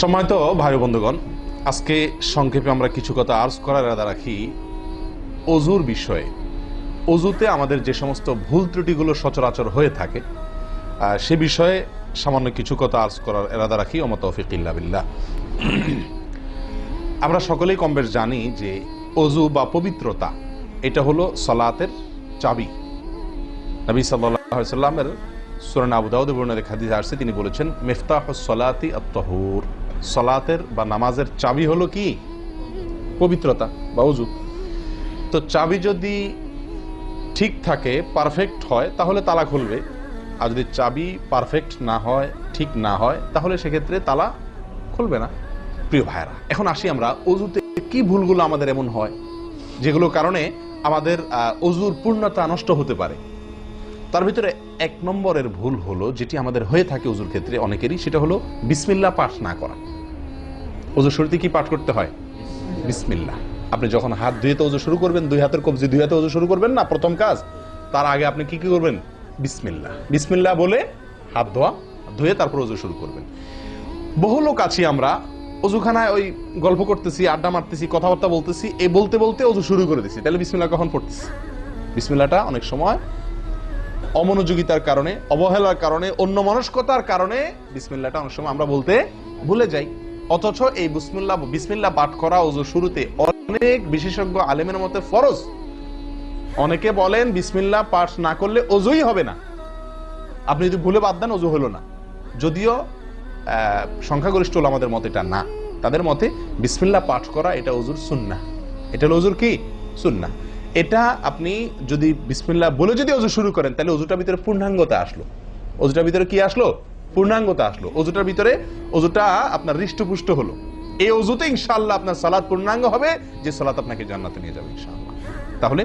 সম্মানিত ভাই বন্ধুগণ, আজকে সংক্ষেপে আমরা কিছু কথা আর্জ করার ইরাদা রাখি অজুর বিষয়ে। অজুতে আমাদের যে সমস্ত ভুল ত্রুটিগুলো সচরাচর হয়ে থাকে সে বিষয়ে সামান্য কিছু কথা আর্জ করার এরাদা রাখি অমত তৌফিকিল্লা বিল্লাহ। আমরা সকলেই কম জানি যে অজু বা পবিত্রতা, এটা হলো সলাতের চাবি। নবী সাল্লামের সুরান আবু দাউদ বর্ণের হাদিস আসছে, তিনি বলেছেন মিফতাহ সলাতি আত্মহুর সলাতের বা নামাজের চাবি হলো কি? পবিত্রতা বা উজু তো চাবি যদি ঠিক থাকে পারফেক্ট হয়, তাহলে তালা খুলবে। আর যদি চাবি পারফেক্ট না হয়, ঠিক না হয়, তাহলে সেক্ষেত্রে তালা খুলবে না। প্রিয় ভাইরা এখন আসি আমরা অজুতে কি ভুলগুলো আমাদের এমন হয়, যেগুলোর কারণে আমাদের অজুর পূর্ণতা নষ্ট হতে পারে। তার ভিতরে এক নম্বরের ভুল হলো, যেটি আমাদের হয়ে থাকে অজুর ক্ষেত্রে অনেকেরই, সেটা হলো বিসমিল্লা পাঠ না করা। অজুর শুরুতে কি পাঠ করতে হয়? বিসমিল্লা আপনি যখন হাত ধুয়ে তো অজু শুরু করবেন, দুই হাতের কবজি দুই হাতে অজু শুরু করবেন না, প্রথম কাজ, তার আগে আপনি কি কি করবেন? বিসমিল্লা বিসমিল্লা বলে হাত ধোয়া, ধুয়ে তারপর অজু শুরু করবেন। বহু লোক আছি আমরা অজুখানায় ওই গল্প করতেছি, আড্ডা মারতেছি, কথাবার্তা বলতেছি, এই বলতে বলতে অজু শুরু করে দিছি। তাহলে বিসমিল্লা কখন পড়তেছি? বিসমিল্লাটা অনেক সময় অমনোযোগিতার কারণে, অবহেলার কারণে অন্য মনস্কতার কারণে বিসমিল্লাটা অনেক সময় আমরা বলতে ভুলে যাই। অথচ এই বিসমিল্লা বিসমিল্লা পাঠ করা ওজু শুরুতে অনেক বিশেষজ্ঞ আলেমের মতে ফরজ। অনেকে বলেন বিসমিল্লা পাঠ না করলে অজুই হবে না। আপনি যদি ভুলে বাদ দেন অজু হলো না। যদিও সংখ্যাগরিষ্ঠ হলো আমাদের মতে এটা না। তাদের মতে বিসমিল্লা পাঠ করা এটা অজুর সুন্না এটা হলো অজুর কি? সুন্না এটা আপনি যদি বিসমিল্লা বলে যদি অজু শুরু করেন, তাহলে অজুটার ভিতরে পূর্ণাঙ্গতা আসলো। অজুটার ভিতরে কি আসলো? পূর্ণাঙ্গতা আসলো। অজুটার ভিতরে অজুটা আপনার হৃষ্টপুষ্ট হলো। এই অজুতে ইনশাল্লাহ আপনার সালাদ পূর্ণাঙ্গ হবে, যে সালাত আপনাকে জান্নাতে নিয়ে যাবে ইনশাআল্লাহ। তাহলে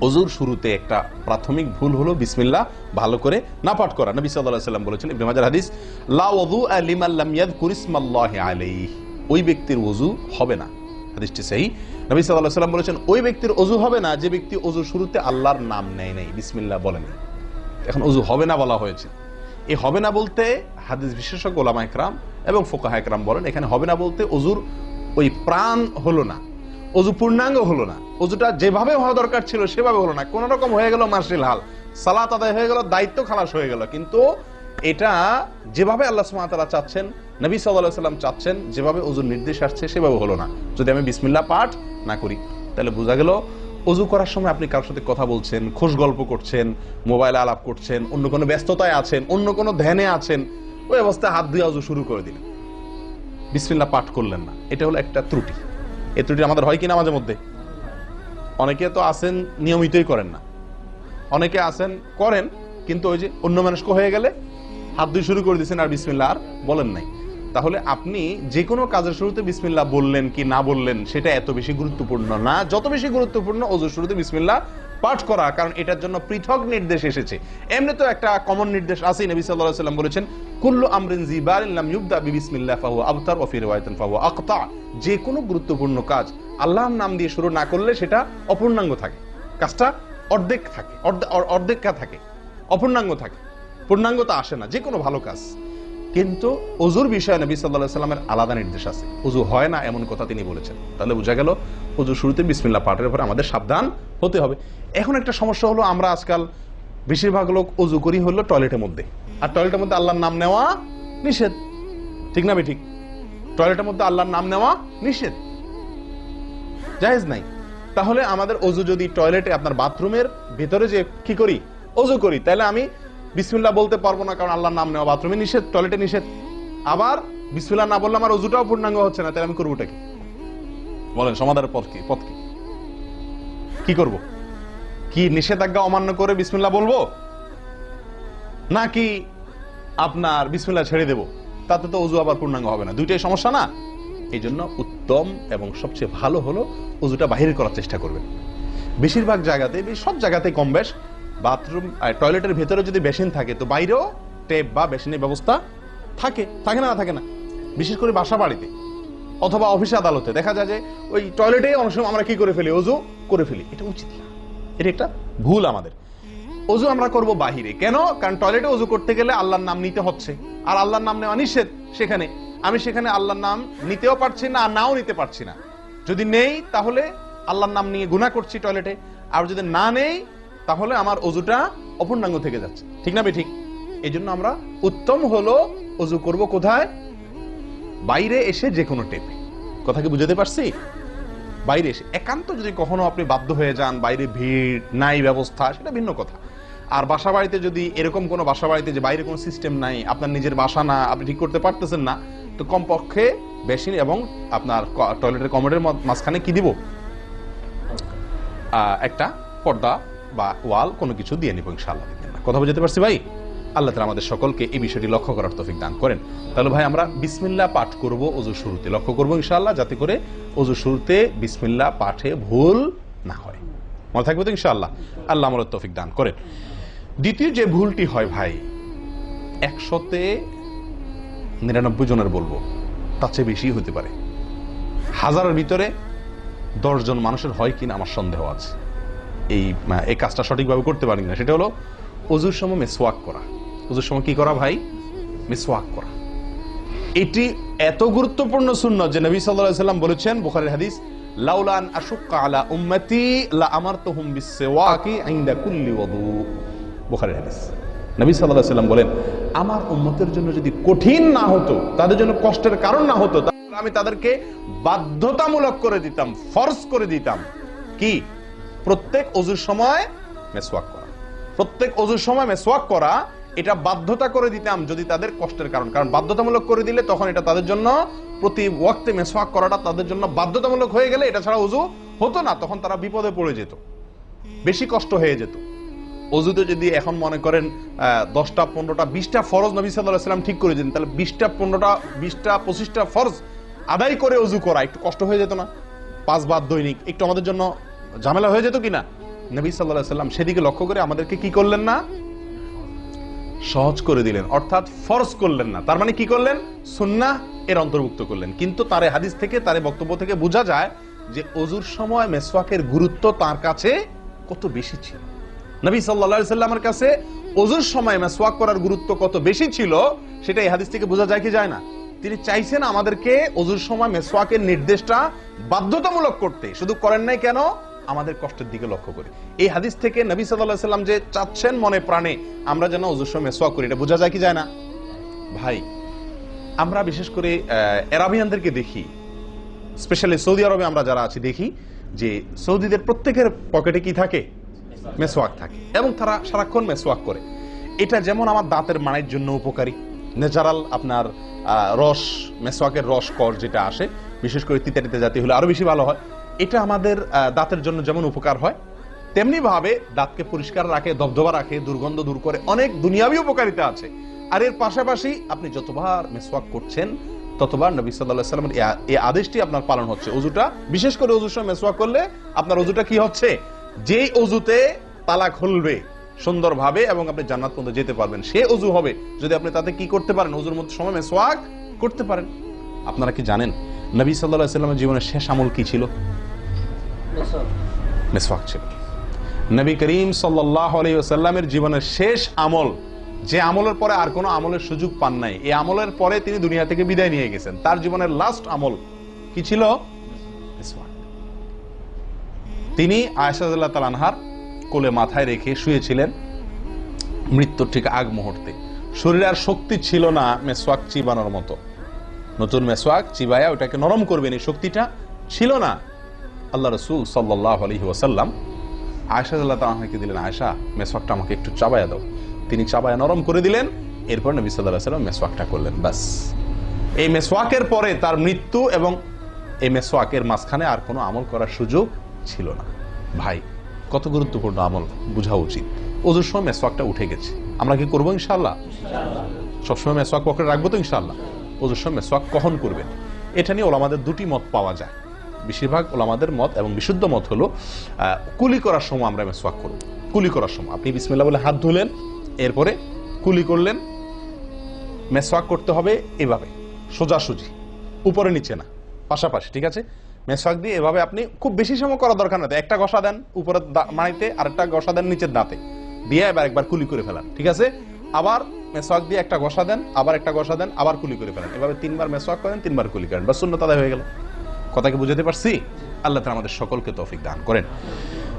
অজুর শুরুতে একটা প্রাথমিক ভুল হলো বিসমিল্লাহ, ভালো করে না পাঠ করা। নবী আলাইহি সাল্লাম বলেছেন ইবনে মাজাহ হাদিস, লা ওযু লিমান লাম ইয়াযকুর ইসমাল্লাহি আলাইহি। ওই ব্যক্তির ওযু হবে না। হাদিসটি সেই নবী আলাইহি সাল্লাম বলেছেন, ওই ব্যক্তির অজু হবে না, যে ব্যক্তি ওযুর শুরুতে আল্লাহর নাম নেয় নাই। বিসমিল্লা বলে নাই। এখন অজু হবে না বলা হয়েছে। এই হবে না বলতে হাদিস বিশেষজ্ঞ ওলামা একরাম এবং ফোকাহা একরাম বলেন, এখানে হবে না বলতে অজুর ওই প্রাণ হলো না, অজু পূর্ণাঙ্গ হলো না, অজুটা যেভাবে হওয়া দরকার ছিল সেভাবে হলো না। কোন রকম হয়ে গেল মার্শাল হাল, সালাত আদায় হয়ে গেল, দায়িত্ব খালাস হয়ে গেল, কিন্তু এটা যেভাবে আল্লাহ সুমাতারা চাচ্ছেন নবী সাল্লাহ সাল্লাম চাচ্ছেন, যেভাবে অজুর নির্দেশ আসছে সেভাবে হলো না। যদি আমি বিসমিল্লা পাঠ না করি, তাহলে বোঝা গেল অজু করার সময় আপনি কারোর সাথে কথা বলছেন, খোশ গল্প করছেন, মোবাইলে আলাপ করছেন, অন্য কোনো ব্যস্ততায় আছেন, অন্য কোনো ধ্যানে আছেন, ওই অবস্থায় হাত দিয়ে অজু শুরু করে দিলেন। বিসমিল্লা পাঠ করলেন না। এটা হলো একটা ত্রুটি। এই ত্রুটি আমাদের হয় কিনা মাঝে মধ্যে? অনেকে তো আছেন, নিয়মিতই করেন না। অনেকে আছেন, করেন, কিন্তু ওই যে অন্য মানুষ হয়ে গেলে হাত দুই শুরু করে দিয়েছেন আর বিসমিল্লা আর বলেন নাই। তাহলে আপনি যে কোনো কাজের শুরুতে বিসমিল্লা বললেন কি না বললেন, সেটা এত বেশি গুরুত্বপূর্ণ না। যত বেশি গুরুত্বপূর্ণ ওজুর শুরুতে বিসমিল্লা পাঠ করা, কারণ এটার জন্য পৃথক নির্দেশ এসেছে। এমনি তো একটা কমন নির্দেশ আছে নবী আলাইহি সাল্লাম বলেছেন, কুল্লু আমরিন জিবারিন লাম ইউবদা বিবিসমিল্লাহ ফাহুয়া আবতার ওয়া ফি রিওয়ায়াতিন ফাহুয়া আকতা। যে কোনো গুরুত্বপূর্ণ কাজ আল্লাহর নাম দিয়ে শুরু না করলে সেটা অপূর্ণাঙ্গ থাকে। কাজটা অর্ধেক থাকে, অর্ধে- অর- অর্ধেকা থাকে, অপূর্ণাঙ্গ থাকে। পূর্ণাঙ্গতা আসে না যে কোনো ভালো কাজ। কিন্তু অজুর বিষয়ে নবী সাল্লাহ সাল্লামের আলাদা নির্দেশ আছে। অজু হয় না এমন কথা তিনি বলেছেন। তাহলে বোঝা গেল অজু শুরুতে বিসমিল্লা পাঠের উপরে আমাদের সাবধান হতে হবে। এখন একটা সমস্যা হলো, আমরা আজকাল বেশিরভাগ লোক অজু করি হলো টয়লেটের মধ্যে। আর টয়লেটের মধ্যে আল্লাহর নাম নেওয়া নিষেধ। ঠিক না ঠিক টয়লেটের মধ্যে আল্লাহর নাম নেওয়া নিষেধ। জায়েজ নাই। তাহলে আমাদের অজু যদি টয়লেটে, আপনার বাথরুমের ভেতরে যে কি করি? অজু করি। তাহলে আমি বিসমিল্লাহ বলতে পারব না, কারণ আল্লাহর নাম নেওয়া বাথরুমে নিষেধ, টয়লেটে নিষেধ। আবার বিসমিল্লাহ না বললে আমার অজুটাও পূর্ণাঙ্গ হচ্ছে না, তাহলে আমি করবোটা কি? বলেন, সমাধানের পথ কি? পথ কি? কি করব? কি নিষেধাজ্ঞা অমান্য করে বিসমিল্লাহ বলব? নাকি আপনার বিসমিল্লাহ ছেড়ে দেব? তাতে তো অজু আবার পূর্ণাঙ্গ হবে না। দুইটাই সমস্যা না? এই জন্য উত্তম এবং সবচেয়ে ভালো হলো অজুটা বাহির করার চেষ্টা করবেন। বেশিরভাগ জায়গাতে, সব জায়গাতে কম বেশ বাথরুম টয়লেটের ভেতরে যদি বেসিন থাকে, তো বাইরেও টেপ বা বেসিনের ব্যবস্থা থাকে। থাকে না থাকে না। বিশেষ করে বাসা বাড়িতে অথবা অফিস আদালতে। দেখা যায় যে ওই টয়লেটে অনেক সময় আমরা কি করে ফেলি? অজু করে ফেলি। এটা উচিত না। এটা একটা ভুল আমাদের। অজু আমরা করব বাহিরে। কেন? কারণ টয়লেটে অজু করতে গেলে আল্লাহর নাম নিতে হচ্ছে। আর আল্লাহর নাম নেওয়া নিষেধ সেখানে। আমি সেখানে আল্লাহর নাম নিতেও পারছি না, আর নাও নিতে পারছি না। যদি নেই, তাহলে আল্লাহর নাম নিয়ে গুণা করছি টয়লেটে। আর যদি না নেই তাহলে আমার অজুটা অপূর্ণাঙ্গ থেকে যাচ্ছে। ঠিক না ঠিক এই জন্য আমরা উত্তম হলো অজু করব কোথায়? বাইরে এসে যে কোনো টেপে কথা কি বুঝাতে পারছি? বাইরে এসে। একান্ত যদি কখনো আপনি বাধ্য হয়ে যান, বাইরে ভিড়, নাই ব্যবস্থা, সেটা ভিন্ন কথা। আর বাসা বাড়িতে যদি এরকম কোনো বাসা বাড়িতে যে বাইরে কোনো সিস্টেম নাই, আপনার নিজের বাসা না, আপনি ঠিক করতে পারতেছেন না, তো কমপক্ষে বেশি এবং আপনার টয়লেটের কমোডের মাঝখানে কি দিব? একটা পর্দা বা ওয়াল কোনো কিছু দিয়ে নিব, ইনশাআল্লাহ। কথা বুঝতে পারছি ভাই? আল্লাহ তালা আমাদের সকলকে এই বিষয়টি লক্ষ্য করার তফিক দান করেন। তাহলে ভাই, আমরা বিসমিল্লাহ পাঠ করব অজু শুরুতে। লক্ষ্য করব ইনশাআল্লাহ, যাতে করে অজু শুরুতে বিসমিল্লাহ পাঠে ভুল না হয়। মনে থাকবে তো ইনশাআল্লাহ? আল্লাহ আমার তফিক দান করেন। দ্বিতীয় যে ভুলটি হয় ভাই, একশোতে নিরানব্বই জনের বলব, তার চেয়ে বেশি হতে পারে। হাজারের ভিতরে দশজন মানুষের হয় কিনা আমার সন্দেহ আছে। এই এই কাজটা সঠিকভাবে করতে পারি না সেটা হলো অজুর সময় মেসওয়াক করা। অজুর সময় কি করা ভাই? মেসওয়াক করা। এটি এত গুরুত্বপূর্ণ শূন্য যে নবী সাল্লাল্লাহু সাল্লাম বলেছেন, বুখারীর হাদিস, লাউলান আশুক্কা আলা উম্মতি লা আমারতুহুম বিসওয়াকি ইনদা কুল্লি ওযু বুখারীর হাদিস। নবী আলাইহি সাল্লাম বলেন, আমার উম্মতের জন্য যদি কঠিন না হতো, তাদের জন্য কষ্টের কারণ না হতো আমি তাদেরকে বাধ্যতামূলক করে দিতাম ফরজ করে দিতাম। কি? প্রত্যেক অজুর সময় মেসওয়াক করা। প্রত্যেক অজুর সময় মেসওয়াক করা, এটা বাধ্যতা করে দিতাম যদি তাদের কষ্টের কারণ। কারণ বাধ্যতামূলক করে দিলে তখন এটা তাদের জন্য প্রতি ওয়াক্তে মেসওয়াক করাটা তাদের জন্য বাধ্যতামূলক হয়ে গেলে এটা ছাড়া অজু হতো না, তখন তারা বিপদে পড়ে যেত। বেশি কষ্ট হয়ে যেত। অজুতে যদি এখন মনে করেন দশটা, পনেরোটা, বিশটা ফরজ নবী সাল্লাহ ঠিক করে দিন তাহলে বিশটা, পনেরোটা, বিশটা, পঁচিশটা ফরজ আদায় করে অজু করা, একটু কষ্ট হয়ে যেত না। পাঁচবার দৈনিক, একটু আমাদের জন্য ঝামেলা হয়ে যেত কিনা? নবী সাল্লাহ সাল্লাম সেদিকে লক্ষ্য করে আমাদেরকে কি করলেন না? সহজ করে দিলেন, অর্থাৎ ফরজ করলেন না। তার মানে কি করলেন? সুন্নাহ এর অন্তর্ভুক্ত করলেন। কিন্তু তার হাদিস থেকে, তার বক্তব্য থেকে বোঝা যায় যে অজুর সময় মেসওয়াকের গুরুত্ব তার কাছে কত বেশি ছিল। নবী সাল্লা সাল্লামের কাছে অজুর সময় মেসওয়াক করার গুরুত্ব কত বেশি ছিল, সেটা এই হাদিস থেকে বোঝা যায় কি যায় না? তিনি চাইছেন আমাদেরকে অজুর সময় মেসওয়াকের নির্দেশটা বাধ্যতামূলক করতে। শুধু করেন নাই কেন? আমাদের কষ্টের দিকে লক্ষ্য করি। এই হাদিস থেকে নবী সাল্লাহ সাল্লাম যে চাচ্ছেন মনে প্রাণে, আমরা যেন অজুর সময় মেসওয়াক করি, এটা বোঝা যায় কি যায় না? ভাই, আমরা বিশেষ করে এরাবিয়ানদেরকে দেখি, স্পেশালি সৌদি আরবে আমরা যারা আছি দেখি যে সৌদিদের প্রত্যেকের পকেটে কি থাকে? মেসওয়াক থাকে এবং তারা সারাক্ষণ মেসওয়াক করে। এটা যেমন আমার দাঁতের মানের জন্য উপকারী। ন্যাচারাল আপনার রস, মেসওয়াকের রস কর যেটা আসে, বিশেষ করে তিতা তিতা জাতীয় হলে আরও বেশি ভালো হয়। এটা আমাদের দাঁতের জন্য যেমন উপকার হয় তেমনি ভাবে দাঁতকে পরিষ্কার রাখে, দবদবা রাখে, দুর্গন্ধ দূর করে অনেক দুনিয়াবি উপকারিতা আছে। আর এর পাশাপাশি আপনি যতবার মেসওয়াক করছেন, ততবার নবী সাল্লাহ সাল্লামের এই আদেশটি আপনার পালন হচ্ছে। অজুটা, বিশেষ করে অজুর সময় মেসওয়াক করলে আপনার অজুটা কি হচ্ছে? যেই অজুতে তালা খুলবে সুন্দরভাবে এবং আপনি জান্নাত পর্যন্ত যেতে পারবেন, সে অজু হবে। যদি আপনি তাতে কি করতে পারেন, অজুর মধ্যে সময় মেসওয়াক করতে পারেন। আপনারা কি জানেন, নবী সাল্লাহ সাল্লামের জীবনের শেষ আমল কি ছিল? মেসওয়াক। ছিল। নবী করিম সাল্লাহ আলাইসাল্লামের জীবনের শেষ আমল, যে আমলের পরে আর কোনো আমলের সুযোগ পান নাই, এই আমলের পরে তিনি দুনিয়া থেকে বিদায় নিয়ে গেছেন। তার জীবনের লাস্ট আমল কি ছিল। তিনি আয়সাদুল্লাহ তালানহার কোলে মাথায় রেখে শুয়েছিলেন মৃত্যুর ঠিক আগ মুহূর্তে। শরীরে আর শক্তি ছিল না মেসওয়াক চিবানোর মতো। নতুন মেসওয়াক চিবায়া ওটাকে নরম করবেন, এই শক্তিটা ছিল না। আল্লাহ রসুল সাল্লাহ আলহি ওয়াসাল্লাম আয়সা আল্লাহ তালাকে দিলেন আয়সা মেসওয়াকটা আমাকে একটু চাবায়া দাও। তিনি চাবায়া নরম করে দিলেন, এরপর নবী সাল্লাহ সাল্লাম মেসওয়াকটা করলেন, ব্যাস। এই মেসওয়াকের পরে তার মৃত্যু এবং এই মেসওয়াকের মাঝখানে আর কোনো আমল করার সুযোগ ছিল না। ভাই, কত গুরুত্বপূর্ণ আমল, বোঝা উচিত। ওজুর সময় মেসওয়াকটা উঠে গেছে। আমরা কি করব ইনশাল্লাহ সবসময় মেসওয়াক পকেটে রাখব তো ইনশাল্লাহ ওজুর সময় মেসওয়াক কখন করবেন? এটা নিয়ে ওলামাদের দুটি মত পাওয়া যায়। বেশিরভাগ ওলামাদের মত এবং বিশুদ্ধ মত হলো কুলি করার সময় আমরা মেসওয়াক করব। কুলি করার সময়। আপনি বিসমিল্লাহ বলে হাত ধুলেন, এরপরে কুলি করলেন, মেসওয়াক করতে হবে এভাবে, সোজাসুজি, উপরে নিচে না, পাশাপাশি, ঠিক আছে? মেসওয়াক দিয়ে এভাবে আপনি খুব বেশি সময় করা দরকার না। একটা ঘষা দেন উপরের মাড়িতে, আরেকটা ঘষা দেন নিচের দাঁতে। দিয়ে এবার একবার কুলি করে ফেলান, ঠিক আছে? আবার মেসওয়াক দিয়ে একটা ঘষা দেন, আবার একটা ঘষা দেন, আবার কুলি করে ফেলেন। এভাবে তিনবার মেসওয়াক করেন, তিনবার কুলি করেন। বা শূন্য তাদের হয়ে গেল। কথাকে বুঝাতে পারছি? আল্লাহ তালা আমাদের সকলকে তৌফিক দান করেন।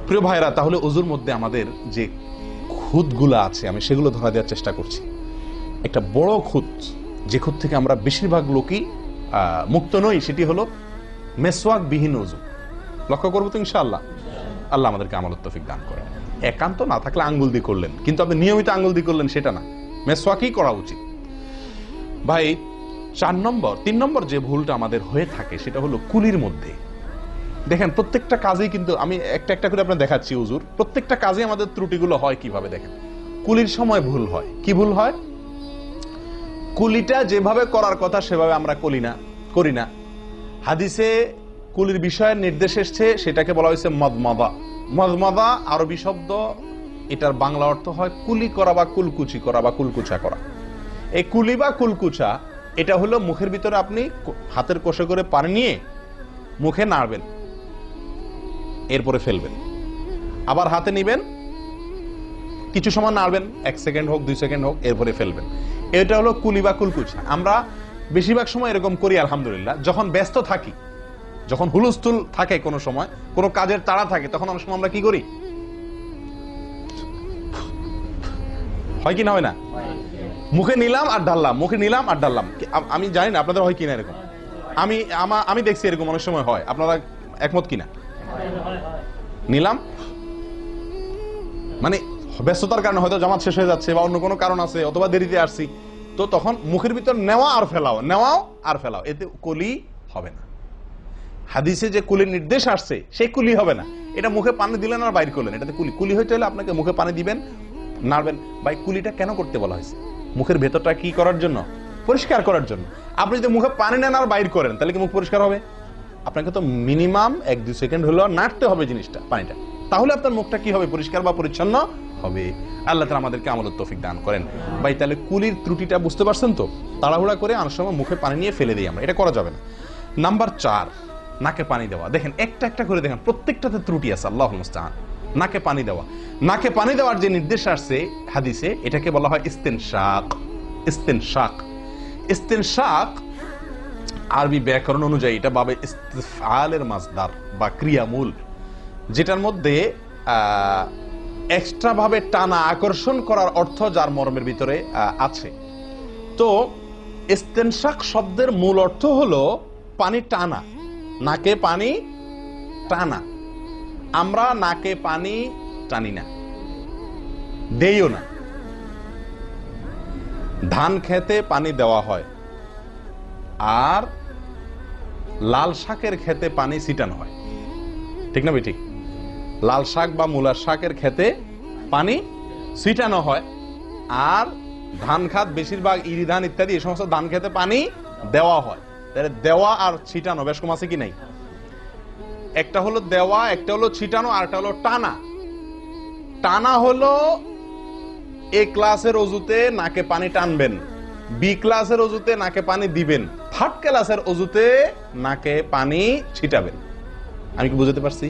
প্রিয় ভাইরা তাহলে অজুর মধ্যে আমাদের যে খুঁতগুলো আছে, আমি সেগুলো ধরা দেওয়ার চেষ্টা করছি। একটা বড় খুঁত যে খুঁত থেকে আমরা বেশিরভাগ লোকই মুক্ত নই, সেটি হলো মেসওয়াক বিহীন অজু লক্ষ্য করব তো ইনশাআল্লাহ। আল্লাহ আমাদেরকে আমল তৌফিক দান করেন। একান্ত না থাকলে আঙ্গুল দিয়ে করলেন, কিন্তু আপনি নিয়মিত আঙ্গুল দিয়ে করলেন, সেটা না। মেসওয়াকই করা উচিত। ভাই চার নম্বর, তিন নম্বর যে ভুলটা আমাদের হয়ে থাকে, সেটা হলো কুলির মধ্যে। দেখেন, প্রত্যেকটা কাজেই কিন্তু আমি একটা একটা করে আপনার দেখাচ্ছি, হুজুর। প্রত্যেকটা কাজে আমাদের ত্রুটিগুলো হয় কীভাবে, দেখেন। কুলির সময় ভুল হয়। কি ভুল হয়? কুলিটা যেভাবে করার কথা, সেভাবে আমরা করি না করি না। হাদিসে কুলির বিষয়ের নির্দেশ এসছে, সেটাকে বলা হয়েছে মদমাদা। মদমাদা, আরবি শব্দ, এটার বাংলা অর্থ হয় কুলি করা বা কুলকুচি করা বা কুলকুচা করা। এই কুলি বা কুলকুচা এটা হলো মুখের ভিতরে আপনি হাতের কষে করে পানি নিয়ে মুখে নাড়বেন। এরপরে ফেলবেন। আবার হাতে নিবেন। কিছু সময় নাড়বেন। এক সেকেন্ড হোক, দুই সেকেন্ড হোক, এরপরে ফেলবেন। এটা হলো কুলি বা কুলকুচ। আমরা বেশিরভাগ সময় এরকম করি, আলহামদুলিল্লাহ। যখন ব্যস্ত থাকি, যখন হুলস্থুল থাকে কোনো সময়, কোনো কাজের তাড়া থাকে, তখন অনেক সময় আমরা কি করি? হয় কি না হয় না? মুখে নিলাম আর ঢাললাম মুখে নিলাম আর ঢাললাম আমি জানি না, আপনাদের হয় কিনা এরকম? আমি, আমা- আমি দেখছি এরকম অনেক সময় হয়, আপনারা একমত কিনা? নিলাম? মানে ব্যস্ততার কারণে হয়তো জামাত শেষ হয়ে যাচ্ছে বা অন্য কোনো কারণ আছে, অথবা দেরিতে আসছি। তো তখন মুখের ভিতর নেওয়া আর ফেলাও, নেওয়াও আর ফেলাও, এতে কলি হবে না। হাদিসে যে কুলির নির্দেশ আসছে, সেই কুলি হবে না। এটা মুখে পানি দিলেন আর বাইর করলেন। এটাতে কুলি কুলি হইতে হলে আপনাকে মুখে পানি দিবেন, নাড়বেন। ভাই, কুলিটা কেন করতে বলা হয়েছে? মুখের ভেতরটা কি করার জন্য? পরিষ্কার করার জন্য। আপনি যদি মুখে পানি নেন আর বাইর করেন, তাহলে কি মুখ পরিষ্কার হবে? আপনাকে তো মিনিমাম এক দুই সেকেন্ড হলেও নাড়তে হবে জিনিসটা, পানিটা। তাহলে আপনার মুখটা কি হবে? পরিষ্কার বা পরিচ্ছন্ন হবে। আল্লাহ তালা আমাদেরকে আমল তৌফিক দান করেন। ভাই, তাহলে কুলির ত্রুটিটা বুঝতে পারছেন তো? তাড়াহুড়া করে অনেক সময় মুখে পানি নিয়ে ফেলে দিই আমরা। এটা করা যাবে না। নাম্বার চার নাকে পানি দেওয়া। দেখেন, একটা একটা করে দেখেন, প্রত্যেকটাতে ত্রুটি আছে, আল্লাহ মুস্তাহান নাকে পানি দেওয়া। নাকে পানি দেওয়ার যে নির্দেশ আসছে হাদিসে, এটাকে বলা হয় ইস্তেন শাক ইস্তেন শাক ইস্তেন শাক আরবি ব্যাকরণ অনুযায়ী এটা বাবে ইস্তেফালের মাসদার বা ক্রিয়ামূল, যেটার মধ্যে এক্সট্রা ভাবে টানা আকর্ষণ করার অর্থ যার মর্মের ভিতরে আছে। তো ইস্তেনশাক শব্দের মূল অর্থ হলো পানি টানা। নাকে পানি টানা। আমরা নাকে পানি টানি না, দেইও না। ধান খেতে পানি দেওয়া হয় আর লাল শাকের খেতে পানি ছিটানো হয়। ঠিক না ঠিক লাল শাক বা মূলার শাকের খেতে পানি ছিটানো হয় আর ধান খাত বেশিরভাগ ইরি ধান ইত্যাদি এই সমস্ত ধান খেতে পানি দেওয়া হয়। তাহলে দেওয়া আর ছিটানো, বেশ কম আছে কি নাই? একটা হলো দেওয়া, একটা হলো ছিটানো, আর একটা হলো টানা। টানা হলো এ ক্লাসের অজুতে নাকে পানি টানবেন, বি ক্লাসের অজুতে নাকে পানি দিবেন, থার্ড ক্লাসের অজুতে নাকে পানি ছিটাবেন। আমি কি বুঝতে পারছি?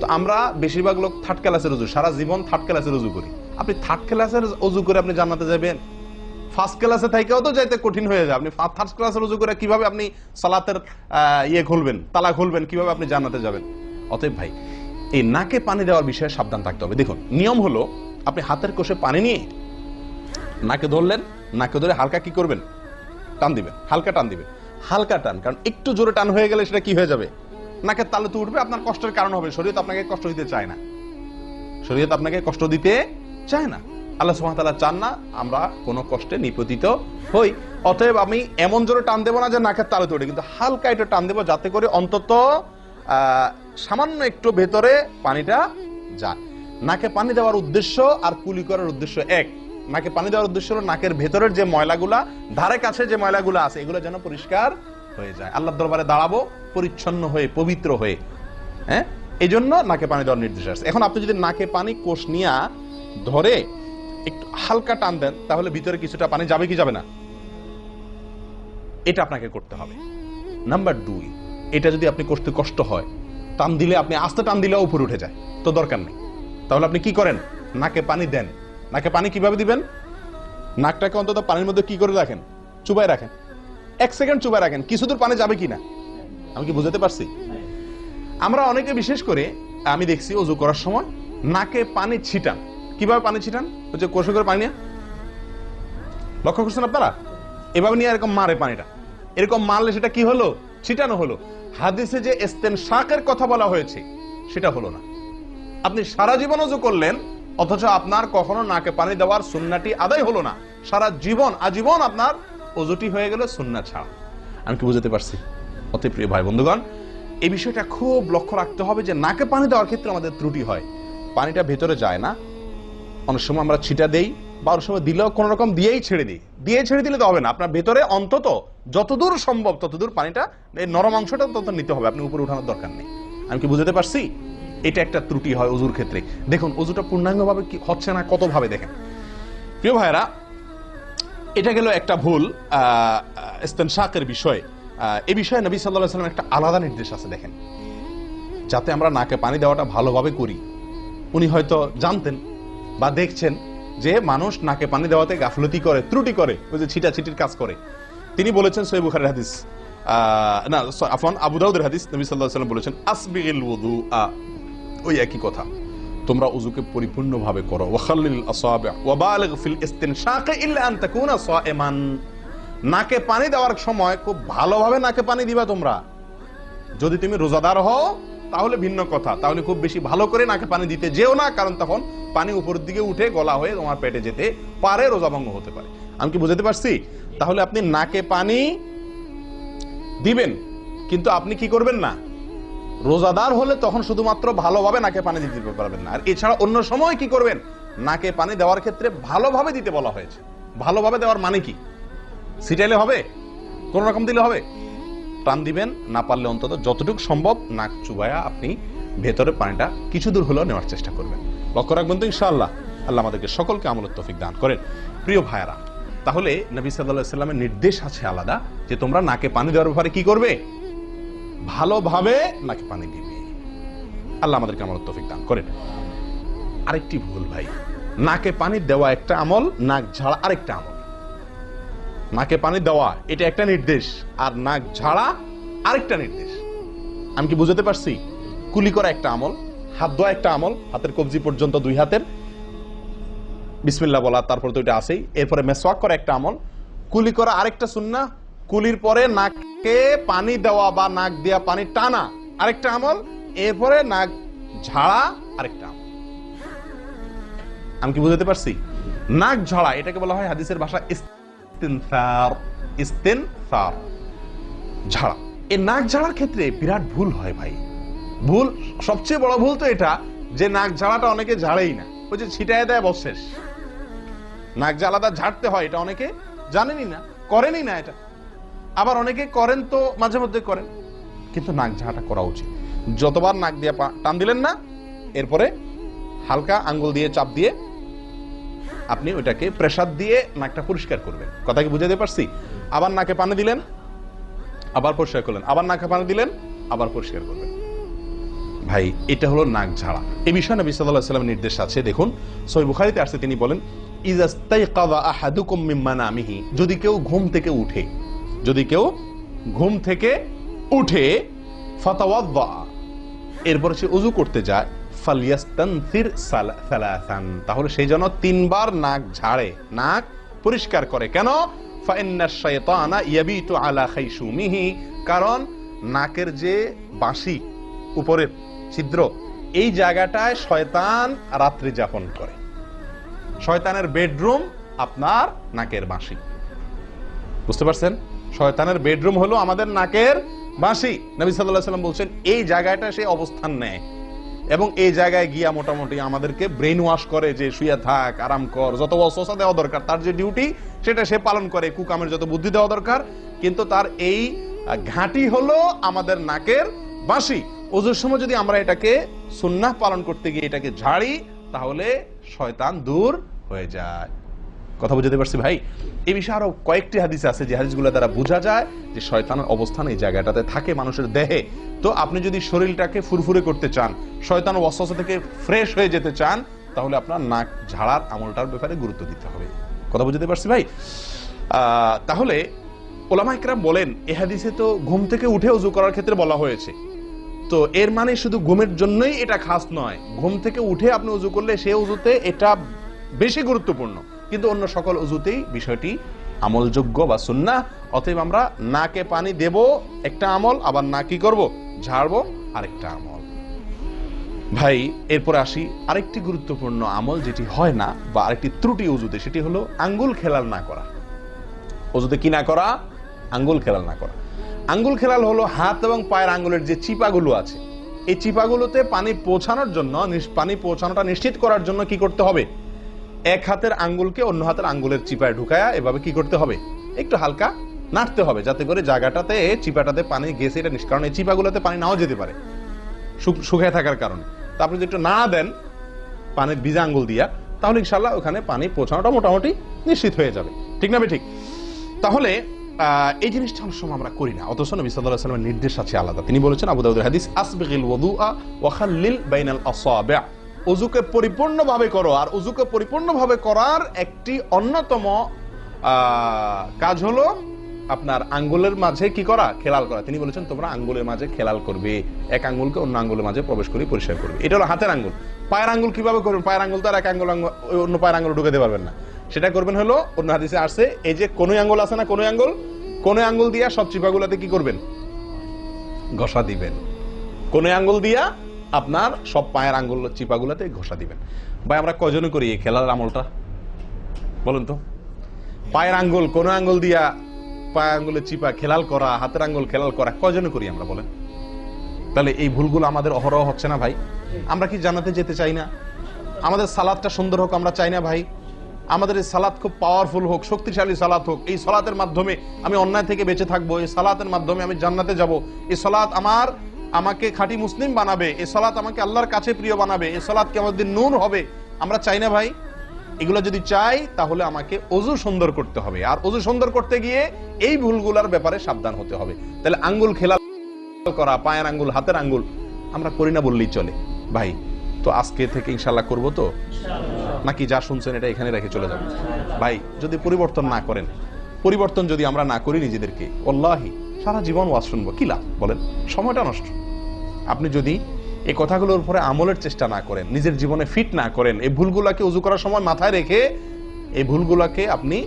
তো আমরা বেশিরভাগ লোক থার্ড ক্লাসের অজু, সারা জীবন থার্ড ক্লাসের অজু করি। আপনি থার্ড ক্লাসের অজু করে আপনি জানাতে যাবেন? ফার্স্ট ক্লাসে থেকেও তো যাইতে কঠিন হয়ে যায়। আপনি ফার্স্ট ক্লাসের রুজু করে কীভাবে আপনি সালাতের ইয়ে খুলবেন তালা খুলবেন কীভাবে আপনি জানাতে যাবেন? অতএব ভাই, এই নাকে পানি দেওয়ার বিষয়ে সাবধান থাকতে হবে। দেখুন, নিয়ম হলো আপনি হাতের কোষে পানি নিয়ে নাকে ধরলেন, নাকে ধরে হালকা কি করবেন? টান দিবেন, হালকা টান দিবেন। হালকা টান, কারণ একটু জোরে টান হয়ে গেলে সেটা কি হয়ে যাবে? নাকের তালে তো উঠবে, আপনার কষ্টের কারণ হবে। শরীয়ত আপনাকে কষ্ট দিতে চায় না। শরীয়ত আপনাকে কষ্ট দিতে চায় না। আল্লাহ সুবহানাহু চান না আমরা কোনো কষ্টে নিপতিত হই। অতএব আমি এমন জোরে টান দেবো না যে নাকের তালে তোড়ে কিন্তু হালকা একটু টান দেবো যাতে করে অন্তত সামান্য একটু ভেতরে পানিটা যায় নাকে পানি দেওয়ার উদ্দেশ্য আর কুলি করার উদ্দেশ্য এক। নাকে পানি দেওয়ার উদ্দেশ্য হলো নাকের ভেতরের যে ময়লাগুলা, ধারে কাছে যে ময়লাগুলা আছে, এগুলো যেন পরিষ্কার হয়ে যায়। আল্লাহর দরবারে দাঁড়াবো, পরিচ্ছন্ন হয়ে, পবিত্র হয়ে। হ্যাঁ? এই জন্য নাকে পানি দেওয়ার নির্দেশ আছে। এখন আপনি যদি নাকে পানি কোষ নিয়া ধরে একটু হালকা টান দেন, তাহলে ভিতরে কিছুটা পানি যাবে কি যাবে না। এটা আপনাকে করতে হবে। নাম্বার দুই, এটা যদি আপনি করতে কষ্ট হয়, টান দিলে আপনি আস্তে টান দিলেও উপরে উঠে যায়, তো দরকার নেই। তাহলে আপনি কি করেন? নাকে পানি দেন। নাকে পানি কীভাবে দিবেন? নাকটাকে অন্তত পানির মধ্যে কি করে রাখেন? চুবাই রাখেন। এক সেকেন্ড চুবাই রাখেন, কিছু দূর পানি যাবে কিনা আমি কি বুঝাতে পারছি? আমরা অনেকে বিশেষ করে, আমি দেখছি অজু করার সময়, নাকে পানি ছিটান। কীভাবে পানি ছিটান? হচ্ছে কোষে করে পানি লক্ষ্য করছেন আপনারা? এভাবে নিয়ে এরকম মারে পানিটা। এরকম মারলে সেটা কি হলো? ছিটানো হলো। হাদিসে যে এস্তেন শাকের কথা বলা হয়েছে, সেটা হলো না। আপনি সারা জীবন অজু করলেন, অথচ আপনার কখনো নাকে পানি দেওয়ার সুন্নাটি আদায় হলো না। সারা জীবন, আজীবন আপনার অজুটি হয়ে গেল সুন্না ছাড়া। আমি কি বুঝতে পারছি? অতি প্রিয় ভাই বন্ধুগণ, এই বিষয়টা খুব লক্ষ্য রাখতে হবে যে নাকে পানি দেওয়ার ক্ষেত্রে আমাদের ত্রুটি হয়। পানিটা ভেতরে যায় না অনেক সময় আমরা ছিটা দেই বা অনেক সময় দিলেও কোনো রকম দিয়েই ছেড়ে দিই। দিয়ে ছেড়ে দিলে তো হবে না। আপনার ভেতরে অন্তত যতদূর সম্ভব, ততদূর পানিটা, এই নরম অংশটা তত নিতে হবে। আপনি উপরে উঠানোর দরকার নেই। আমি কি বুঝতে পারছি? এটা একটা ত্রুটি হয় অজুর ক্ষেত্রে। দেখুন, অজুটা পূর্ণাঙ্গভাবে কি হচ্ছে না, কতভাবে দেখেন। প্রিয় ভাইরা এটা গেল একটা ভুল ইস্তেনশাকের বিষয়। এ বিষয়ে নবী সাল্লাহ সাল্লাম একটা আলাদা নির্দেশ আছে, দেখেন। যাতে আমরা নাকে পানি দেওয়াটা ভালোভাবে করি। উনি হয়তো জানতেন বা দেখছেন যে মানুষ নাকে পানি দেওয়াতে গাফলতি করে, ত্রুটি করে, ওই যে ছিটা ছিটির কাজ করে। তিনি বলেছেন সৈয় বুখারের হাদিস না, স- আফওয়ান আবু দাউদের হাদিস, নবী আলাইহি সাল্লাম বলেছেন, আসবিগিল ওযু ওই একই কথা, তোমরা উযুকে পরিপূর্ণভাবে করো, ওয়াখাল্লিল আসাবি ওয়া বালিগ ফিল ইস্তিনশাক ইল্লা আন তাকুনা সাইমান নাকে পানি দেওয়ার সময় খুব ভালোভাবে নাকে পানি দিবা তোমরা। যদি তুমি রোজাদার হও, তাহলে ভিন্ন কথা, তাহলে খুব বেশি ভালো করে নাকে পানি দিতে যেও না, কারণ তখন পানি উপরের দিকে উঠে গলা হয়ে তোমার পেটে যেতে পারে রোজা ভঙ্গ হতে পারে। আমি কি বুঝাতে পারছি? তাহলে আপনি নাকে পানি দিবেন, কিন্তু আপনি কি করবেন না? রোজাদার হলে তখন শুধুমাত্র ভালোভাবে নাকে পানি দিতে পারবেন না। আর এছাড়া অন্য সময় কি করবেন? নাকে পানি দেওয়ার ক্ষেত্রে ভালোভাবে দিতে বলা হয়েছে। ভালোভাবে দেওয়ার মানে কি? সিটাইলে হবে? কোন রকম দিলে হবে? টান দিবেন, না পারলে অন্তত যতটুকু সম্ভব নাক চুবায়া আপনি ভেতরে পানিটা কিছু দূর হলেও নেওয়ার চেষ্টা করবেন। লক্ষ্য রাখবেন তো, ইনশাআল্লাহ। আল্লাহ আমাদেরকে সকলকে আমলের তৌফিক দান করেন। প্রিয় ভাইয়ারা, তাহলে নবী সাল্লামের নির্দেশ আছে আলাদা, যে তোমরা নাকে পানি দেওয়ার ব্যাপারে কি করবে? ভালোভাবে নাকে পানি দিবে। আল্লাহ আমাদেরকে আমলের তৌফিক দান করেন। আরেকটি ভুল ভাই, নাকে পানি দেওয়া একটা আমল, নাক ঝাড়া আরেকটা আমল। নাকে পানি দেওয়া, এটা একটা নির্দেশ, আর নাক ঝাড়া আরেকটা নির্দেশ। আমি কি বুঝাতে পারছি? কুলি করা একটা আমল হাত ধোয়া একটা আমল, হাতের কবজি পর্যন্ত দুই হাতের। বিসমিল্লাহ বলা, তারপর তো ওইটা আসেই এরপরে মেসওয়াক করা একটা আমল। কুলি করা আরেকটা সুন্না কুলির পরে নাকে পানি দেওয়া বা নাক দেওয়া পানি টানা, আরেকটা আমল। এরপরে নাক ঝাড়া, আরেকটা আমল। আমি কি বুঝাতে পারছি? নাক ঝাড়া, এটাকে বলা হয় হাদিসের ভাষা ইস্তিনসার ইস্তিনসার ঝাড়া। এই নাক ঝাড়ার ক্ষেত্রে বিরাট ভুল হয় ভাই। ভুল, সবচেয়ে বড় ভুল তো এটা যে নাক ঝাড়াটা অনেকে ঝাড়েই না। ওই যে ছিটায় দেয় বশেষ নাক জ্বালাদা ঝাড়তে হয়, এটা অনেকে জানেনই না, করেনই না এটা। আবার অনেকে করেন তো, মাঝে মধ্যে করেন। কিন্তু নাক ঝাড়াটা করা উচিত। যতবার নাক দিয়ে টান দিলেন না, এরপরে হালকা আঙ্গুল দিয়ে চাপ দিয়ে আপনি ওইটাকে প্রেসার দিয়ে নাকটা পরিষ্কার করবেন। কথা কি বুঝাতে পারছি? আবার নাকে পানি দিলেন, আবার পরিষ্কার করলেন। আবার নাকে পানি দিলেন, আবার পরিষ্কার করবেন। ভাই, এটা হলো নাক ঝাড়া। এই বিষয়ে নবী আলাইহি সাল্লামের নির্দেশ আছে। দেখুন সহিহ বুখারীতে আসছে, তিনি বলেন মানামিহি। যদি কেউ ঘুম থেকে উঠে, যদি কেউ ঘুম থেকে উঠে ফাতাওয়াদ্দা এরপরে সে উজু করতে যায় ফালিয়াস্তানসির তাহলে সেই জন্য তিনবার নাক ঝাড়ে, নাক পরিষ্কার করে। কেন? আলা কারণ নাকের যে বাঁশি, উপরের ছিদ্র। এই জায়গাটায় শয়তান রাত্রি যাপন করে। শয়তানের বেডরুম আপনার নাকের বাঁশি। বুঝতে পারছেন? শয়তানের বেডরুম হলো আমাদের নাকের বাঁশি। নবী সাল্লাম বলছেন, এই জায়গাটা সে অবস্থান নেয় এবং এই জায়গায় গিয়া মোটামুটি আমাদেরকে ব্রেন ওয়াশ করে যে শুয়ে থাক, আরাম কর। যত অসসা দেওয়া দরকার, তার যে ডিউটি সেটা সে পালন করে। কুকামের যত বুদ্ধি দেওয়া দরকার, কিন্তু তার এই ঘাঁটি হলো আমাদের নাকের বাঁশি। ওজোর সময় যদি আমরা এটাকে সুন্নাহ পালন করতে গিয়ে এটাকে ঝাড়ি, তাহলে শয়তান দূর হয়ে যায়। কথা বুঝতে পারছি ভাই? এই বিষয়ে আরও কয়েকটি হাদিস আছে যে হাদিসগুলো দ্বারা বোঝা যায় যে শয়তানের অবস্থান এই জায়গাটাতে থাকে মানুষের দেহে। তো আপনি যদি শরীরটাকে ফুরফুরে করতে চান শয়তান ওয়াসওয়াসা থেকে ফ্রেশ হয়ে যেতে চান, তাহলে আপনার নাক ঝাড়ার আমলটার ব্যাপারে গুরুত্ব দিতে হবে। কথা বুঝতে পারছি ভাই? তাহলে ওলামা ইকরাম বলেন, এ হাদিসে তো ঘুম থেকে উঠে উজু করার ক্ষেত্রে বলা হয়েছে। তো এর মানে শুধু ঘুমের জন্যই এটা খাস নয়। ঘুম থেকে উঠে আপনি উজু করলে সে উজুতে এটা বেশি গুরুত্বপূর্ণ। কিন্তু অন্য সকল উজুতেই বিষয়টি আমলযোগ্য বা সুন্না অতএব আমরা নাকে পানি দেব, একটা আমল, আবার না কি করব? ঝাড়বো, আরেকটা আমল। ভাই, এরপর আসি আরেকটি গুরুত্বপূর্ণ আমল যেটি হয় না বা আরেকটি ত্রুটি উজুতে, সেটি হলো আঙ্গুল খেলাল না করা। অজুতে কি না করা? আঙ্গুল খেলাল না করা। আঙ্গুল খেলাল হলো হাত এবং পায়ের আঙ্গুলের যে চিপাগুলো আছে। এই চিপাগুলোতে পানি পৌঁছানোর জন্য পানি পৌঁছানোটা নিশ্চিত করার জন্য কি করতে হবে? এক হাতের আঙ্গুলকে অন্য হাতের আঙ্গুলের চিপায় ঢুকায়া এভাবে কি করতে হবে? একটু হালকা নাড়তে হবে যাতে করে জায়গাটাতে, চিপাটাতে পানি গেছে, এটা নিষ্কারণ এই চিপাগুলোতে পানি নাও যেতে পারে শুক- শুকিয়ে থাকার কারণে। তা আপনি যদি একটু না দেন পানির ভিজা আঙ্গুল দিয়া, তাহলে ইনশাল্লাহ ওখানে পানি পৌঁছানোটা মোটামুটি নিশ্চিত হয়ে যাবে। ঠিক না ঠিক। তাহলে এই জিনিসটা অনেক সময় আমরা করি না। অথচ নবী সাল্লাল্লাহু আলাইহি ওয়াসাল্লামের নির্দেশ আছে আলাদা। তিনি বলেছেন আবু হাদিস, আসবিগিল ওয়াদুআ ওয়া খাল্লিল বাইনাল আসাবি' ওযুকে পরিপূর্ণভাবে করো, আর ওযুকে পরিপূর্ণভাবে করার একটি অন্যতম কাজ হলো আপনার আঙ্গুলের মাঝে কি করা? খেলাল করা। তিনি বলেছেন, তোমরা আঙ্গুলের মাঝে খেলাল করবে। এক আঙ্গুলকে অন্য আঙ্গুলের মাঝে প্রবেশ করে পরিষ্কার করবে। এটা হলো হাতের আঙ্গুল। পায়ের আঙ্গুল কীভাবে করবেন? পায়ের আঙ্গুল তো আর এক আঙ্গুল অন্য পায়ের আঙ্গুল ঢুকাতে পারবেন না। সেটা করবেন হলো, অন্য হাদিসে আসছে, এই যে কোন আঙ্গুল আছে না কোন আঙ্গুল কোন আঙ্গুল দিয়া সব চিপাগুলাতে কি করবেন? ঘষা দিবেন। কোন আঙ্গুল দিয়া আপনার সব পায়ের আঙ্গুল চিপাগুলোতে ঘষা দিবেন। ভাই, আমরা কজনে করি এই খেলার আমলটা? বলুন তো। পায়ের আঙ্গুল, কোন আঙ্গুল দিয়া পায়ের আঙ্গুলে চিপা খেলাল করা, হাতের আঙ্গুল খেলাল করা কজনে করি আমরা, বলেন? তাহলে এই ভুলগুলো আমাদের অহরহ হচ্ছে না ভাই? আমরা কি জানাতে যেতে চাই না? আমাদের সালাদটা সুন্দর হোক, আমরা চাই না ভাই। আমাদের এই সালাদ খুব পাওয়ারফুল হোক, শক্তিশালী সালাত হোক, এই সালাতের মাধ্যমে আমি অন্যায় থেকে বেঁচে থাকব, এই সালাতের মাধ্যমে আমি জান্নাতে যাব। এই সালাত আমার, আমাকে খাঁটি মুসলিম বানাবে, এই সালাত আমাকে আল্লাহর কাছে প্রিয় বানাবে, এই সালাত কি আমাদের নূর হবে। আমরা চাই না ভাই, এগুলো যদি চাই, তাহলে আমাকে অজু সুন্দর করতে হবে। আর অজু সুন্দর করতে গিয়ে এই ভুলগুলার ব্যাপারে সাবধান হতে হবে। তাহলে আঙ্গুল খেলা করা, পায়ের আঙ্গুল, হাতের আঙ্গুল, আমরা করি না বললেই চলে। ভাই তো আজকে থেকে ইনশাল্লাহ করব তো? নাকি যা শুনছেন এটা এখানে রেখে চলে যাব? ভাই, যদি পরিবর্তন না করেন, পরিবর্তন যদি আমরা না করি নিজেদেরকে অল্লাহি সারা জীবন ওয়াজ শুনব। কি লাভ বলেন? সময়টা নষ্ট। আপনি যদি এই কথাগুলোর উপরে আমলের চেষ্টা না করেন, নিজের জীবনে ফিট না করেন, এই ভুলগুলাকে উজু করার সময় মাথায় রেখে এই ভুলগুলাকে আপনি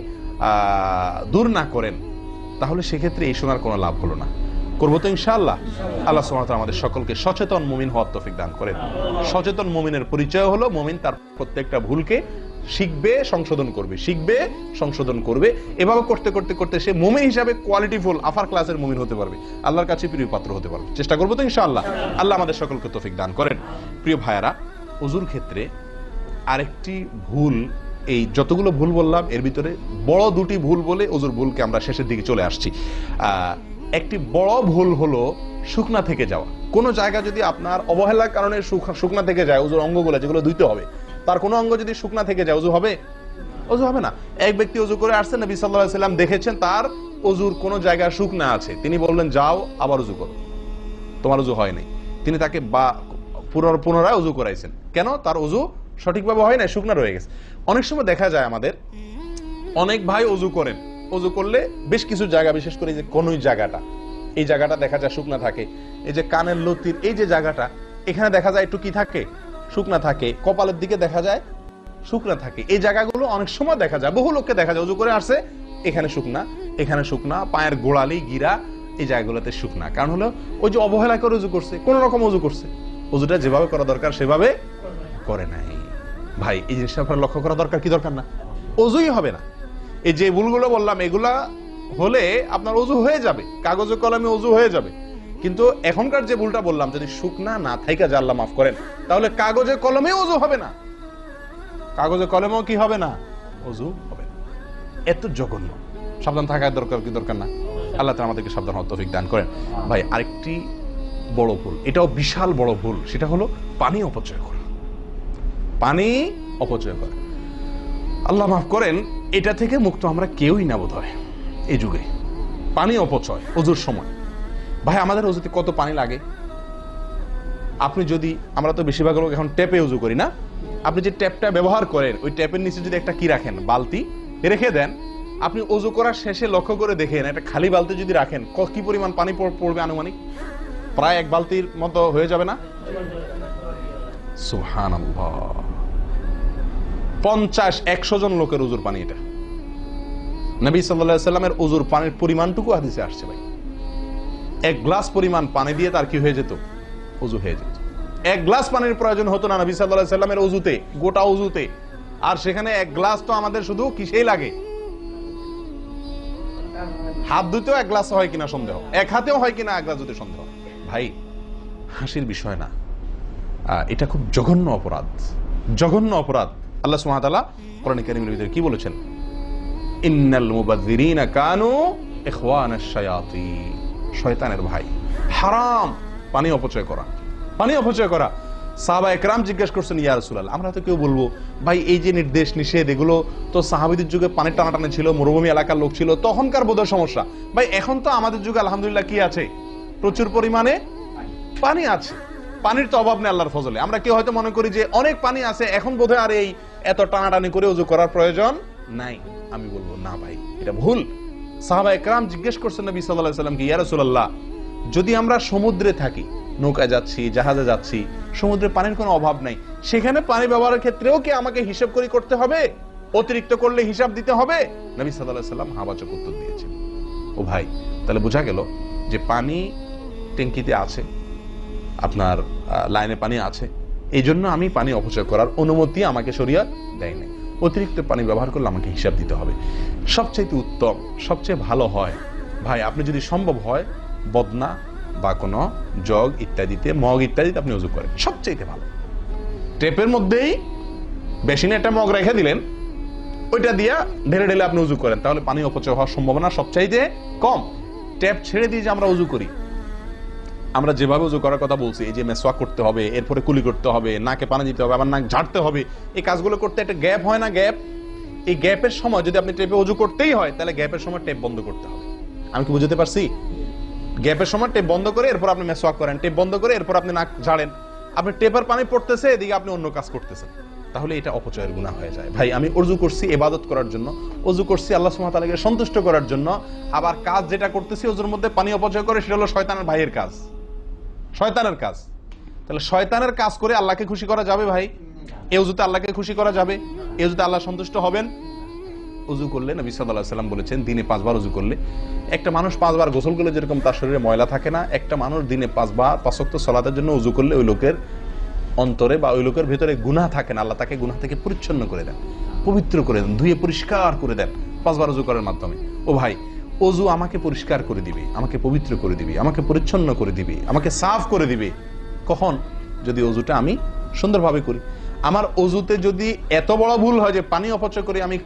দূর না করেন, তাহলে সেক্ষেত্রে এই শোনার কোনো লাভ হলো না। করব তো ইনশাআল্লাহ। আল্লাহ ওয়া আমাদের সকলকে সচেতন মুমিন হওয়ার তফিক দান করেন। সচেতন মুমিনের পরিচয় হলো, মুমিন তার প্রত্যেকটা ভুলকে শিখবে, সংশোধন করবে, শিখবে, সংশোধন করবে। এভাবে করতে করতে করতে সে মুমিন হিসাবে কোয়ালিটিফুল আফার ক্লাসের মুমিন হতে পারবে। আল্লাহর কাছে প্রিয় পাত্র হতে পারবে। চেষ্টা করব তো ইনশাআল্লাহ। আল্লাহ আমাদের সকলকে তৌফিক দান করেন। প্রিয় ভাইয়ারা অজুর ক্ষেত্রে আরেকটি ভুল, এই যতগুলো ভুল বললাম, এর ভিতরে বড় দুটি ভুল বলে অজুর ভুলকে আমরা শেষের দিকে চলে আসছি। একটি বড় ভুল হলো শুকনা থেকে যাওয়া। কোন জায়গা যদি আপনার অবহেলার কারণে শুক- শুকনা থেকে যায় অজুর অঙ্গগুলো যেগুলো ধুইতে হবে, তার কোনো অঙ্গ যদি শুকনা থেকে যায় অজু হবে? অজু হবে না। এক ব্যক্তি অজু করে আসছেন নবী আলাইহি সাল্লাম দেখেছেন তার অজুর কোন জায়গায় শুকনা আছে। তিনি বললেন, যাও, আবার অজু করো। তোমার অজু হয়নি তিনি তাকে বা পুনর- পুনরায় অজু করাইছেন। কেন? তার অজু সঠিকভাবে হয় না শুকনা রয়ে গেছে। অনেক সময় দেখা যায় আমাদের, অনেক ভাই অজু করেন। অজু করলে বেশ কিছু জায়গা, বিশেষ করে যে কোন জায়গাটা, এই জায়গাটা দেখা যায় শুকনা থাকে। এই যে কানের লতির এই যে জায়গাটা, এখানে দেখা যায় একটু কি থাকে? শুকনা থাকে। কপালের দিকে দেখা যায় শুকনা থাকে। এই জায়গাগুলো অনেক সময় দেখা যায়, বহু লোককে দেখা যায় উজু করে আসছে, এখানে শুকনা এখানে শুকনা, পায়ের গোড়ালি গিরা, এই জায়গাগুলোতে শুকনা। কারণ হলো, ওই যে অবহেলা করে উজু করছে, কোন রকম উজু করছে। উজুটা যেভাবে করা দরকার, সেভাবে করে নাই। ভাই, এই জিনিসটা আপনার লক্ষ্য করা দরকার কি দরকার না? অজুই হবে না। এই যে ভুলগুলো বললাম, এগুলা হলে আপনার অজু হয়ে যাবে, কাগজে কলমে অজু হয়ে যাবে। কিন্তু এখনকার যে ভুলটা বললাম, যদি শুকনা না থাইকা আল্লাহ মাফ করেন, তাহলে কাগজে কলমে অজু হবে না। কাগজে কলমেও কি হবে না? অজু হবে এত জঘন্য। সাবধান থাকার দরকার কি দরকার না? আল্লাহ তাআলা আমাদেরকে সাবধান হওয়ার দান করেন। ভাই, আরেকটি বড় ভুল, এটাও বিশাল বড় ভুল, সেটা হলো পানি অপচয় করা। পানি অপচয় করা। আল্লাহ মাফ করেন, এটা থেকে মুক্ত আমরা কেউই না বোধ হয় এই যুগে। পানি অপচয় অজুর সময়। ভাই, আমাদের অজুতে কত পানি লাগে? আপনি যদি, আমরা তো বেশিরভাগ লোক এখন ট্যাপে উজু করি না? আপনি যে ট্যাপটা ব্যবহার করেন, ওই ট্যাপের নিচে যদি একটা কি রাখেন, বালতি রেখে দেন, আপনি অজু করার শেষে লক্ষ্য করে দেখেন, একটা খালি বালতি যদি রাখেন, ক- পরিমাণ পানি পড়- পড়বে আনুমানিক? প্রায় এক বালতির মতো হয়ে যাবে না? সুহান পঞ্চাশ, একশো জন লোকের উজুর পানি এটা। নবী সাল্লামের উজুর পানির পরিমাণটুকু হাদিসে আসছে ভাই। এক গ্লাস পরিমাণ পানি দিয়ে তার কি হয়ে যেত? উজু হয়ে যেত। এক গ্লাস পানির প্রয়োজন হতো না নবী সাল্লাহ সাল্লামের উজুতে, গোটা উজুতে। আর সেখানে এক গ্লাস তো আমাদের শুধু কিসেই লাগে? হাত ধুতেও এক গ্লাস হয় কিনা সন্দেহ। এক হাতেও হয় কিনা এক গ্লাস ধুতে সন্দেহ। ভাই, হাসির বিষয় না। এটা খুব জঘন্য অপরাধ। জঘন্য অপরাধ। আল্লাহ সুবহানাহু কোরআন কারীমের ভিতরে কি বলেছেন? ইন্নাল মুবাযযিরিনা কানু ইখওয়ানাশ শায়াতিন। শয়তানের ভাই। হারাম। পানি অপচয় করা। পানি অপচয় করা। সাহাবা একরাম জিজ্ঞেস করছেন, ইয়া রাসূলুল্লাহ, আমরা তো কেউ বলব, ভাই, এই যে নির্দেশ, নিষেধ, এগুলো তো সাহাবীদের যুগে পানির টানাটানি ছিল, মরুভূমি এলাকার লোক ছিল, তখনকার বোধহয় সমস্যা। ভাই, এখন তো আমাদের যুগে আলহামদুলিল্লাহ কি আছে? প্রচুর পরিমাণে পানি আছে। পানির তো অভাব নেই আল্লাহর ফজলে। আমরা কেউ হয়তো মনে করি যে অনেক পানি আছে, এখন বোধহয় আর এই এত টানাটানি করে উজু করার প্রয়োজন নাই। আমি বলব, না ভাই, এটা ভুল। সাহাবা একরাম জিজ্ঞেস করছেন নবী আলাইহি সাল্লামকে ইয়া রাসূলুল্লাহ, যদি আমরা সমুদ্রে থাকি, নৌকায় যাচ্ছি, জাহাজে যাচ্ছি সমুদ্রে পানির কোনো অভাব নাই, সেখানে পানি ব্যবহারের ক্ষেত্রেও কি আমাকে হিসাব করে করতে হবে? অতিরিক্ত করলে হিসাব দিতে হবে? নবী আলাইহি সাল্লাম হাবাচক উত্তর দিয়েছেন। ও ভাই, তাহলে বোঝা গেল যে পানি ট্যাঙ্কিতে আছে, আপনার লাইনে পানি আছে এই জন্য আমি পানি অপচয় করার অনুমতি আমাকে সরিয়া দেয় নাই। অতিরিক্ত পানি ব্যবহার করলে আমাকে হিসাব দিতে হবে। সবচাইতে উত্তম, সবচেয়ে ভালো হয়, ভাই, আপনি যদি সম্ভব হয়, বদনা বা কোনো জগ ইত্যাদিতে, মগ ইত্যাদিতে আপনি উজু করেন। সবচাইতে ভালো। টেপের মধ্যেই বেসিনে একটা মগ রেখে দিলেন, ওইটা দিয়া ঢেলে ঢেলে আপনি উজু করেন। তাহলে পানি অপচয় হওয়ার সম্ভাবনা সবচাইতে কম। ট্যাপ ছেড়ে দিয়ে যে আমরা উজু করি আমরা যেভাবে উজু করার কথা বলছি, এই যে মেসওয়াক করতে হবে, এরপরে কুলি করতে হবে, নাকে পানি দিতে হবে, আবার নাক ঝাড়তে হবে, এই কাজগুলো করতে একটা গ্যাপ হয় না, গ্যাপ? এই গ্যাপের সময় যদি আপনি টেপে উজু করতেই হয়, তাহলে গ্যাপের সময় টেপ বন্ধ করতে হবে। আমি কি বুঝতে পারছি? গ্যাপের সময় টেপ বন্ধ করে এরপর আপনি মেসওয়াক করেন, টেপ বন্ধ করে এরপর আপনি নাক ঝাড়েন। আপনি টেপের পানি পড়তেছে, এদিকে আপনি অন্য কাজ করতেছেন। তাহলে এটা অপচয়ের গুণা হয়ে যায়। ভাই, আমি অজু করছি এবাদত করার জন্য অজু করছি আল্লাহ ওয়া সন্তুষ্ট করার জন্য, আবার কাজ যেটা করতেছি ওজুর মধ্যে পানি অপচয় করে, সেটা হলো শয়তানের ভাইয়ের কাজ। শয়তানের কাজ। তাহলে শয়তানের কাজ করে আল্লাহকে খুশি করা যাবে ভাই? এ উজুতে আল্লাহকে খুশি করা যাবে? এ উজুতে আল্লাহ সন্তুষ্ট হবেন? উজু করলে নবী আলাইহি সাল্লাম বলেছেন, দিনে পাঁচবার উজু করলে। একটা মানুষ পাঁচবার গোসল করলে যেরকম তার শরীরে ময়লা থাকে না, একটা মানুষ দিনে পাঁচবার পাঁচক্ত সলাতের জন্য উজু করলে ওই লোকের অন্তরে বা ওই লোকের ভেতরে গুনাহ থাকে না। আল্লাহ তাকে গুনাহ থেকে পরিচ্ছন্ন করে দেন, পবিত্র করে দেন, ধুয়ে পরিষ্কার করে দেন পাঁচবার উজু করার মাধ্যমে। ও ভাই অজু আমাকে পরিষ্কার করে দিবে, আমাকে পবিত্র করে দিবে, আমাকে পরিচ্ছন্ন করে দিবে, আমাকে সাফ করে দিবে। কখন? যদি অজুটা আমি সুন্দরভাবে করি। আমার অজুতে যদি এত বড় ভুল হয় যে পানি অপচয় করে আমি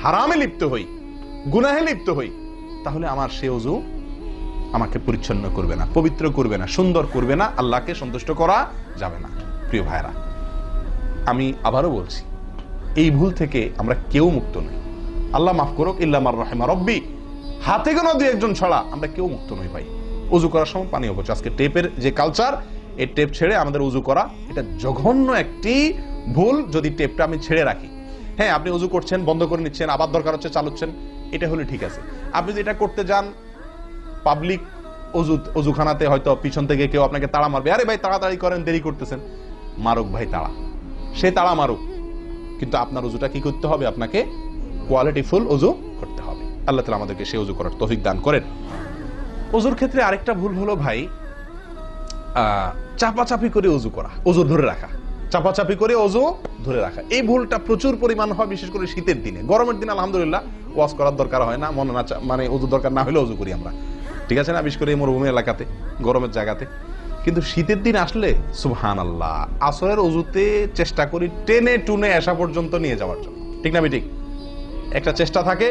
হারামে লিপ্ত হই, গুনাহে লিপ্ত হই, তাহলে আমার সে অজু আমাকে পরিচ্ছন্ন করবে না, পবিত্র করবে না, সুন্দর করবে না, আল্লাহকে সন্তুষ্ট করা যাবে না। প্রিয় ভাইরা আমি আবারও বলছি, এই ভুল থেকে আমরা কেউ মুক্ত নই। আল্লাহ মাফ করুক, ইল্লামার রহেমা রব্বি হাতে গোনা দুই একজন ছাড়া, আমরা কেউ মুক্ত নই ভাই। উজু করার সময় পানি অপচয় আজকে টেপের যে কালচার এই টেপ ছেড়ে আমাদের উজু করা, এটা জঘন্য একটি ভুল যদি টেপটা আমি ছেড়ে রাখি। হ্যাঁ আপনি উজু করছেন, বন্ধ করে নিচ্ছেন, আবার দরকার হচ্ছে চালুচ্ছেন, এটা হলে ঠিক আছে। আপনি যদি এটা করতে যান পাবলিক অজু অজুখানাতে হয়তো পিছন থেকে কেউ আপনাকে তাড়া মারবে। আরে ভাই, তাড়াতাড়ি করেন, দেরি করতেছেন। মারুক ভাই তাড়া। সে তাড়া মারুক। কিন্তু আপনার অজুটা কি করতে হবে? আপনাকে কোয়ালিটি ফুল অজু আল্লাহ তালা আমাদেরকে সে অজু করার তৌফিক দান করেন। অজুর ক্ষেত্রে আরেকটা ভুল হলো ভাই চাপাচাপি করে অজু করা অজু ধরে রাখা। চাপাচাপি করে অজু ধরে রাখা। এই ভুলটা প্রচুর পরিমাণ হয়, বিশেষ করে শীতের দিনে। গরমের দিনে আলহামদুলিল্লাহ ওয়াশ করার দরকার হয় না, মনে না মানে অজু দরকার না হলে অজু করি আমরা। ঠিক আছে না? বিশেষ করে মরুভূমি এলাকাতে, গরমের জায়গাতে। কিন্তু শীতের দিন আসলে সুবহান আল্লাহ আসরের অজুতে চেষ্টা করি টেনে টুনে আসা পর্যন্ত নিয়ে যাওয়ার জন্য। ঠিক না ঠিক? একটা চেষ্টা থাকে।